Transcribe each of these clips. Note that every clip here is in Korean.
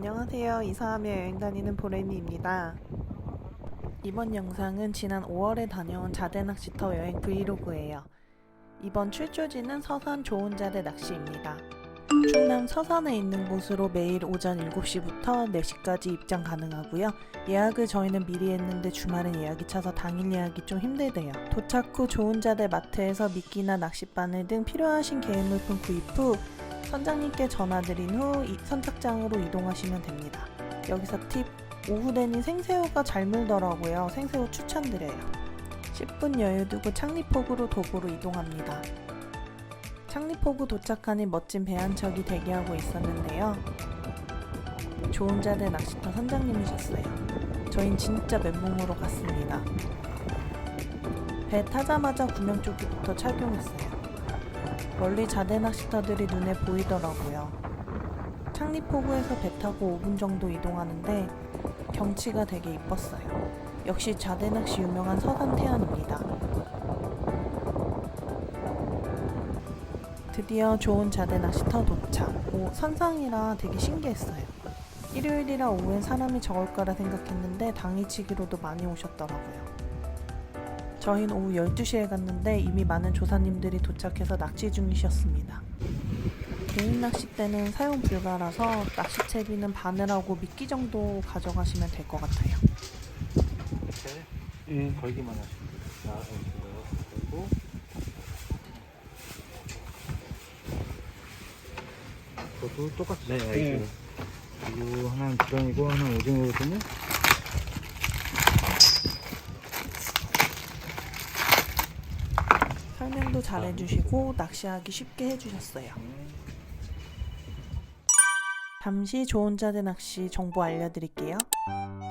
안녕하세요. 이사하며 여행 다니는 보레미입니다. 이번 영상은 지난 5월에 다녀온 자대 낚시터 여행 브이로그예요. 이번 출조지는 서산 좋은 자대 낚시입니다. 충남 서산에 있는 곳으로 매일 오전 7시부터 4시까지 입장 가능하고요. 예약을 저희는 미리 했는데 주말엔 예약이 차서 당일 예약이 좀 힘들대요. 도착 후 좋은 자대 마트에서 미끼나 낚싯바늘 등 필요하신 개물품 구입 후 선장님께 전화드린 후 이- 선착장으로 이동하시면 됩니다. 여기서 팁, 오후 되니 생새우가 잘 물더라고요. 생새우 추천드려요. 10분 여유 두고 창리포구로 도보로 이동합니다. 창리포구 도착하니 멋진 배 한 척이 대기하고 있었는데요. 좋은 자대 낚시터 선장님이셨어요. 저흰 진짜 맨몸으로 갔습니다. 배 타자마자 구명조끼부터 착용했어요. 멀리 자대 낚시터들이 눈에 보이더라고요. 창리포구에서 배 타고 5분 정도 이동하는데 경치가 되게 이뻤어요. 역시 자대 낚시 유명한 서산 태안입니다. 드디어 좋은 자대 낚시터 도착. 오, 선상이라 되게 신기했어요. 일요일이라 오후엔 사람이 적을 거라 생각했는데 당일치기로도 많이 오셨더라고요. 저희는 오후 12시에 갔는데 이미 많은 조사님들이 도착해서 낚시 중이셨습니다. 개인 낚싯대는 사용 불가라서 낚시채비는 바늘하고 미끼 정도 가져가시면 될 것 같아요. 이렇게 예. 걸기만 하시면 돼요. 자, 여기 걸고 그것도 똑같이 네, 예. 이거 하나는 지렁이고 하나는 오징어거든요. 설명도 잘 해주시고 낚시하기 쉽게 해주셨어요. 잠시 좋은 자대 낚시 정보 알려드릴게요.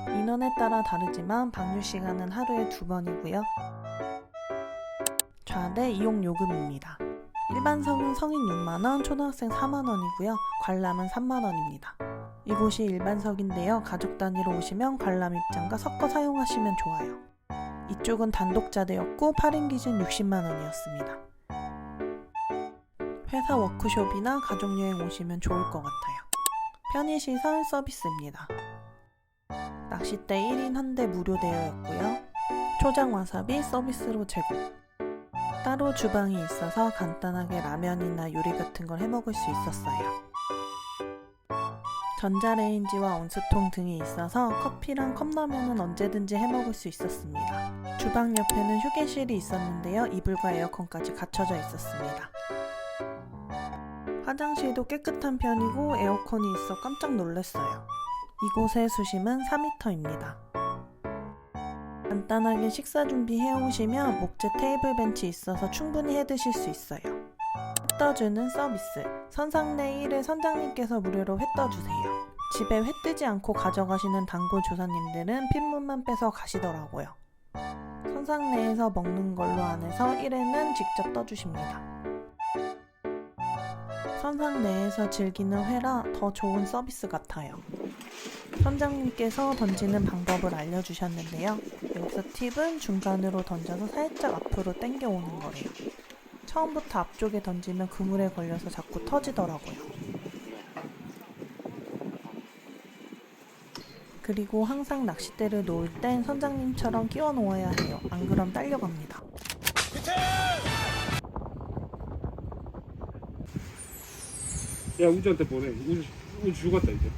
인원에 따라 다르지만 방류 시간은 하루에 두 번이고요. 좌대 이용 요금입니다. 일반석은 성인 6만원, 초등학생 4만원이고요. 관람은 3만원입니다. 이곳이 일반석인데요. 가족 단위로 오시면 관람 입장과 섞어 사용하시면 좋아요. 이쪽은 단독자대였고 8인 기준 60만 원이었습니다. 회사 워크숍이나 가족여행 오시면 좋을 것 같아요. 편의시설 서비스입니다. 낚싯대 1인 한 대 무료되어였고요. 초장 와사비 서비스로 제공. 따로 주방이 있어서 간단하게 라면이나 요리 같은 걸 해 먹을 수 있었어요. 전자레인지와 온수통 등이 있어서 커피랑 컵라면은 언제든지 해먹을 수 있었습니다. 주방 옆에는 휴게실이 있었는데요. 이불과 에어컨까지 갖춰져 있었습니다. 화장실도 깨끗한 편이고 에어컨이 있어 깜짝 놀랐어요. 이곳의 수심은 4m입니다. 간단하게 식사 준비해 오시면 목재 테이블 벤치 있어서 충분히 해 드실 수 있어요. 회 떠주는 서비스. 선상 내 1회 선장님께서 무료로 회 떠주세요. 집에 회 뜨지 않고 가져가시는 단골 조사님들은 핏물만 빼서 가시더라고요. 선상 내에서 먹는 걸로 안해서 1회는 직접 떠주십니다. 선상 내에서 즐기는 회라 더 좋은 서비스 같아요. 선장님께서 던지는 방법을 알려주셨는데요. 여기서 팁은 중간으로 던져서 살짝 앞으로 당겨 오는 거래요. 처음부터 앞쪽에 던지면 그물에 걸려서 자꾸 터지더라고요. 그리고 항상 낚싯대를 놓을 땐 선장님처럼 끼워 놓아야 해요. 안 그럼 딸려갑니다. 야 우주한테 보내 우주 우주 죽었다 이제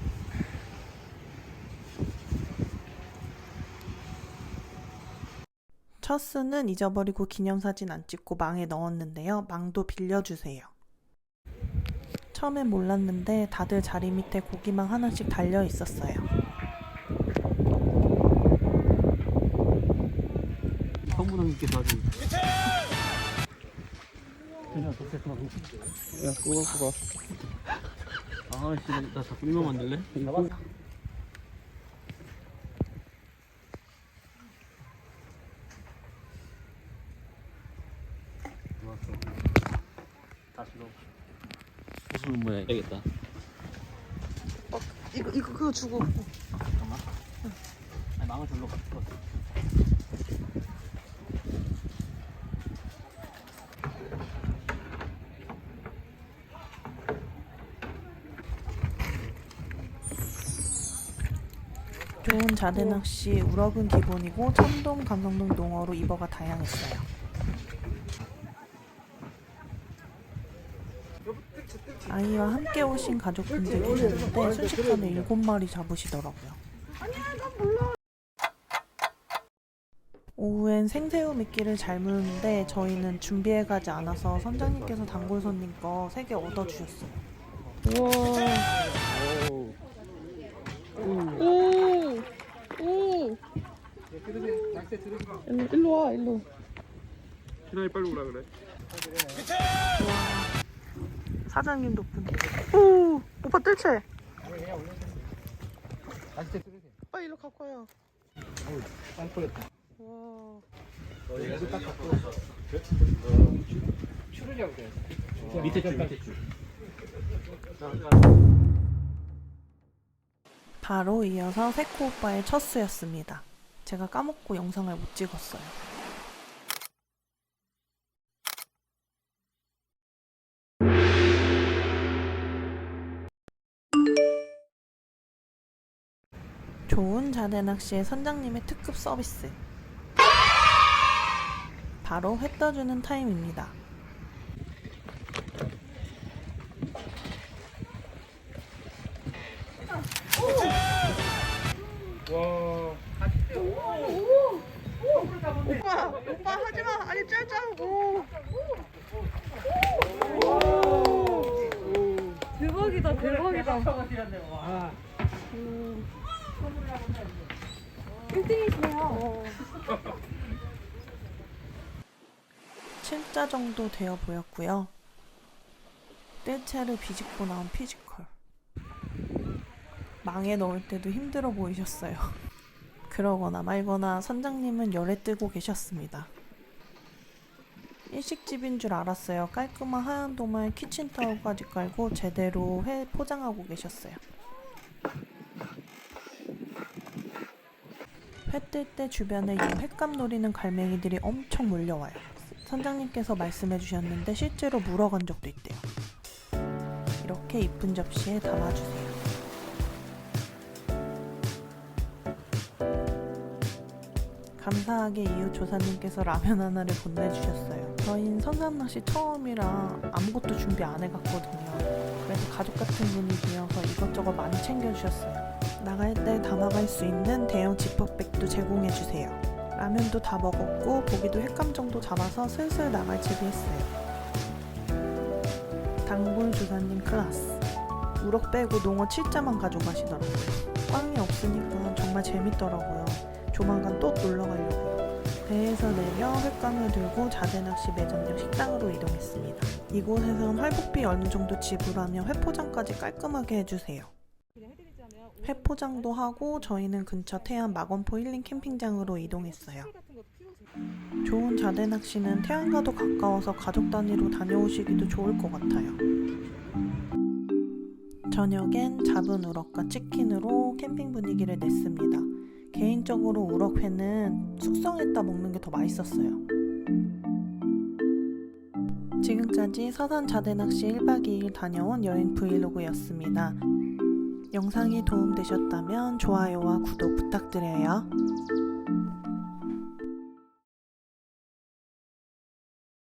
첫 수는 잊어버리고 기념사진 안 찍고 망에 넣었는데요. 망도 빌려주세요. 처음엔 몰랐는데 다들 자리 밑에 고기망 하나씩 달려 있었어요. 성부장님께서 아주 야 그거 그거 아씨 나 자꾸 이만 만들래? 다시 넣어 무슨 뭐야 해야겠다. 이거 이거 그거 주고. 잠깐만. 아니 망을 절로 갔어 좋은 자대 낚시 우럭은 기본이고 참돔, 감성돔, 농어로 입어가 다양했어요. 아이와 함께 오신 가족분들 계셨는데 순식간에 일곱 마리 잡으시더라고요. 오후엔 생새우 미끼를 잘 무는데 저희는 준비해 가지 않아서 선장님께서 단골 손님 거세개 얻어 주셨어요. 우와. 오. 오. 일로, 와, 일로. 희나이 빨리 오라 그래. 사장님 덕분에. 오, 오빠 뜰채. 빨리 일로 갖고 와요. 뻔했다. 와. 여기서 딱 갖고. 추르려고 그래. 밑에 줄 밑에 줄. 바로 이어서 세코 오빠의 첫 수였습니다. 제가 까먹고 영상을 못 찍었어요. 자대 낚시의 선장님의 특급 서비스. 바로 회 떠주는 타임입니다. 와. 오빠, 오빠 하지 마. 아니, 짤짤하고. 대박이다, 대박이다. 아. 1등이시네요. 7자 정도 되어 보였고요. 뜰채를 비집고 나온 피지컬. 망에 넣을 때도 힘들어 보이셨어요. 그러거나 말거나 선장님은 열에 뜨고 계셨습니다. 일식집인 줄 알았어요. 깔끔한 하얀 도마에 키친타올까지 깔고 제대로 회 포장하고 계셨어요. 회뜰때 주변에 이 횟감 노리는 갈매기들이 엄청 몰려와요. 선장님께서 말씀해 주셨는데 실제로 물어간 적도 있대요. 이렇게 이쁜 접시에 담아주세요. 감사하게 이웃 조사님께서 라면 하나를 보내주셨어요. 저희는 선삼낚시 처음이라 아무것도 준비 안 해갔거든요. 그래도 가족 같은 분위기여서 이것저것 많이 챙겨주셨어요. 나갈 때 담아갈 수 있는 대형 지퍼백도 제공해주세요. 라면도 다 먹었고 고기도 횟감 정도 잡아서 슬슬 나갈 준비했어요. 단골 조사님 클라스. 우럭 빼고 농어 7자만 가져가시더라고요. 꽝이 없으니까 정말 재밌더라고요. 조만간 또 놀러 가려고요. 배에서 내려 횟감을 들고 자대낚시 매점 옆 식당으로 이동했습니다. 이곳에선 활복비 어느 정도 지불하며 회포장까지 깔끔하게 해주세요. 회포장도 하고 저희는 근처 태안 마건포 힐링 캠핑장으로 이동했어요. 좋은 자대 낚시는 태안과도 가까워서 가족 단위로 다녀오시기도 좋을 것 같아요. 저녁엔 잡은 우럭과 치킨으로 캠핑 분위기를 냈습니다. 개인적으로 우럭회는 숙성했다 먹는 게 더 맛있었어요. 지금까지 서산 자대 낚시 1박 2일 다녀온 여행 브이로그였습니다. 영상이 도움되셨다면 좋아요와 구독 부탁드려요.